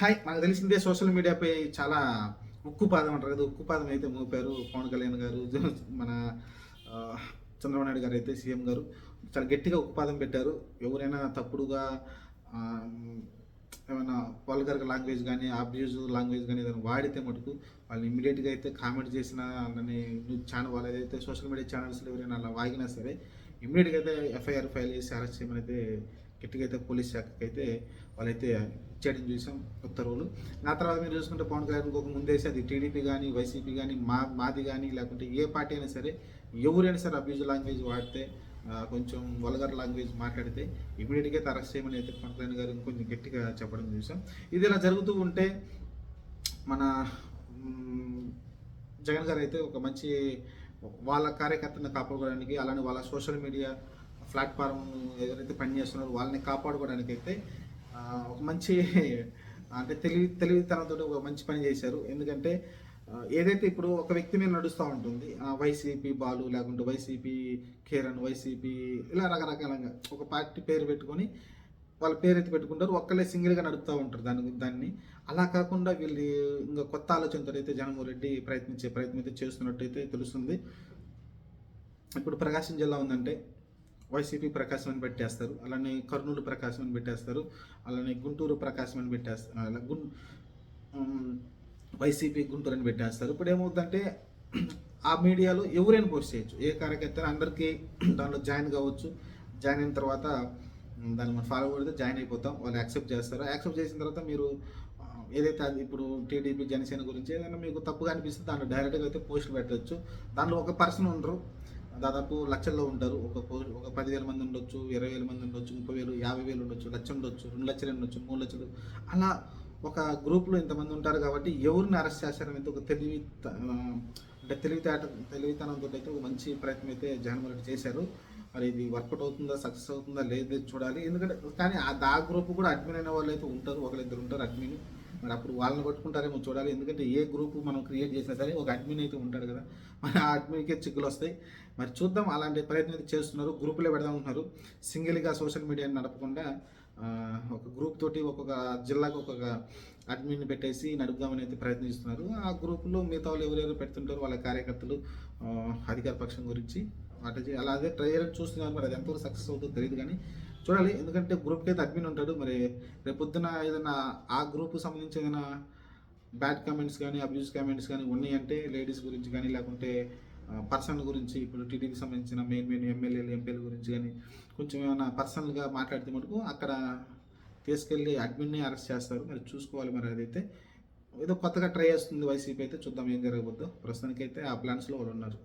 Hi నాకు తెలిసిందే social మీడియాపై చాలా ఉక్కుపాదం అంటారు కదా ఉక్కుపాదం అయితే మోపారు పవన్ కళ్యాణ్ గారు మన చంద్రబాబు నాయుడు గారు అయితే సీఎం గారు చాలా గట్టిగా ఉక్కుపాదం పెట్టారు. ఎవరైనా తప్పుడుగా ఏమైనా వల్గర్ లాంగ్వేజ్ కానీ అబ్యూజ్ లాంగ్వేజ్ కానీ ఏదైనా వాడితే మటుకు వాళ్ళు ఇమీడియట్గా అయితే కామెంట్ చేసిన అలానే న్యూస్ ఛానల్ వాళ్ళు ఏదైతే సోషల్ మీడియా ఛానల్స్లో ఎవరైనా అలా వాగినా సరే ఇమీడియట్గా అయితే ఎఫ్ఐఆర్ ఫైల్ చేసి అరెస్ట్ చేయమని అయితే గట్టిగా అయితే పోలీస్ శాఖకి అయితే వాళ్ళైతే చేయడం చూసాం ఉత్తర్వులు నా తర్వాత మీరు చూసుకుంటే పవన్ కళ్యాణ్ ఇంకొక ముందేసి అది టీడీపీ కానీ వైసీపీ కానీ మా మాది కానీ లేకుంటే ఏ పార్టీ అయినా సరే ఎవరైనా సరే అబ్యూజ్ లాంగ్వేజ్ వాడితే కొంచెం వల్గర్ లాంగ్వేజ్ మాట్లాడితే ఇమీడియట్గా అయితే అరెస్ట్ చేయమని అయితే పవన్ కళ్యాణ్ గారు కొంచెం గట్టిగా చెప్పడం చూసాం. ఇది ఇలా జరుగుతూ ఉంటే మన జగన్ గారు అయితే ఒక మంచి వాళ్ళ కార్యకర్తను కాపాడుకోవడానికి అలానే వాళ్ళ సోషల్ మీడియా ప్లాట్ఫామ్ ఎవరైతే పనిచేస్తున్నారో వాళ్ళని కాపాడుకోవడానికి అయితే ఒక మంచి అంటే తెలివి తెలివితనంతో ఒక మంచి పని చేశారు. ఎందుకంటే ఏదైతే ఇప్పుడు ఒక వ్యక్తి మీద నడుస్తూ ఉంటుంది వైసీపీ బాలు లేకుంటే వైసీపీ కేరన్ వైసీపీ ఇలా రకరకాలంగా ఒక పార్టీ పేరు పెట్టుకొని వాళ్ళ పేరు అయితే పెట్టుకుంటారు ఒక్కళ్ళే సింగిల్గా నడుపుతూ ఉంటారు దాని దాన్ని. అలా కాకుండా వీళ్ళు ఇంకా కొత్త ఆలోచనతో అయితే జగన్మోహన్ రెడ్డి ప్రయత్నించే ప్రయత్నం అయితే చేస్తున్నట్టు అయితే తెలుస్తుంది. ఇప్పుడు ప్రకాశం జిల్లా ఉందంటే వైసీపీ ప్రకాశం అని పెట్టేస్తారు అలానే కర్నూలు ప్రకాశం అని పెట్టేస్తారు అలానే గుంటూరు ప్రకాశం అని పెట్టేస్తారు అలా గుం వైసీపీ గుంటూరు అని పెట్టేస్తారు. ఇప్పుడు ఏమవుతుందంటే ఆ మీడియాలో ఎవరైనా పోస్ట్ చేయొచ్చు. ఏ కార్యకర్త అందరికీ దాంట్లో జాయిన్ కావచ్చు. జాయిన్ అయిన తర్వాత దాన్ని మనం ఫాలో కొడితే జాయిన్ అయిపోతాం వాళ్ళు యాక్సెప్ట్ చేస్తారు. యాక్సెప్ట్ చేసిన తర్వాత మీరు ఏదైతే అది ఇప్పుడు టీడీపీ జనసేన గురించి ఏదైనా మీకు తప్పుగా అనిపిస్తే దాంట్లో డైరెక్ట్గా అయితే పోస్ట్ పెట్టవచ్చు దాంట్లో ఒక పర్సన్ ఉండరు. దాదాపు లక్షల్లో ఉంటారు. ఒక ఒక పదివేల మంది ఉండొచ్చు ఇరవై వేల మంది ఉండొచ్చు ముప్పై వేలు యాభై వేలు ఉండొచ్చు లక్ష ఉండొచ్చు రెండు లక్షలు ఉండొచ్చు మూడు లక్షలు. అలా ఒక గ్రూప్లో ఇంతమంది ఉంటారు కాబట్టి ఎవరిని అరెస్ట్ చేశారనేది ఒక తెలివి త- అంటే తెలివితేట తెలివితనంతో అయితే ఒక మంచి ప్రయత్నం అయితే జగన్మోహన్ రెడ్డి చేశారు. మరి ఇది వర్కౌట్ అవుతుందా సక్సెస్ అవుతుందా లేదు చూడాలి. ఎందుకంటే కానీ ఆ దా గ్రూప్ కూడా అడ్మిన్ అయిన వాళ్ళు అయితే ఉంటారు ఒకరిద్దరు ఉంటారు అడ్మిన్ మరి అప్పుడు వాళ్ళని పట్టుకుంటారేమో చూడాలి. ఎందుకంటే ఏ గ్రూప్ మనం క్రియేట్ చేసినా సరే ఒక అడ్మిన్ అయితే ఉంటాడు కదా. మరి ఆ అడ్మిన్కే చిక్కులు వస్తాయి. మరి చూద్దాం అలాంటి ప్రయత్నం అయితే చేస్తున్నారు. గ్రూపులే పెడదాం ఉంటున్నారు సింగిల్గా సోషల్ మీడియాని నడపకుండా ఒక గ్రూప్ తోటి ఒక్కొక్క జిల్లాకు ఒక్కొక్క అడ్మిన్ పెట్టేసి నడుపుదామని అయితే ప్రయత్నిస్తున్నారు. ఆ గ్రూపులో మిగతా వాళ్ళు ఎవరెవరు పెడుతుంటారు వాళ్ళ కార్యకర్తలు అధికార పక్షం గురించి. వాటి అలాగే ట్రై చేయడం చూస్తున్నారు మరి అది ఎంతవరకు సక్సెస్ అవుతుందో తెలియదు కానీ చూడాలి. ఎందుకంటే గ్రూప్కి అయితే అడ్మిన్ ఉంటాడు. మరి రేపొద్దున ఏదైనా ఆ గ్రూప్ సంబంధించి ఏదైనా బ్యాడ్ కామెంట్స్ కానీ అబ్యూజ్ కామెంట్స్ కానీ ఉన్నాయంటే లేడీస్ గురించి కానీ లేకుంటే పర్సనల్ గురించి ఇప్పుడు టీడీపీ సంబంధించిన మెయిన్ మెయిన్ ఎమ్మెల్యేలు ఎంపీల గురించి కానీ కొంచెం ఏమైనా పర్సనల్గా మాట్లాడితే మటుకు అక్కడ తీసుకెళ్ళి అడ్మిన్ని అరెస్ట్ చేస్తారు. మరి చూసుకోవాలి మరి అదైతే. ఏదో కొత్తగా ట్రై చేస్తుంది వైసీపీ అయితే చూద్దాం ఏం జరగబోద్దో. ప్రస్తుతానికైతే ఆ ప్లాన్స్లో వాళ్ళు ఉన్నారు.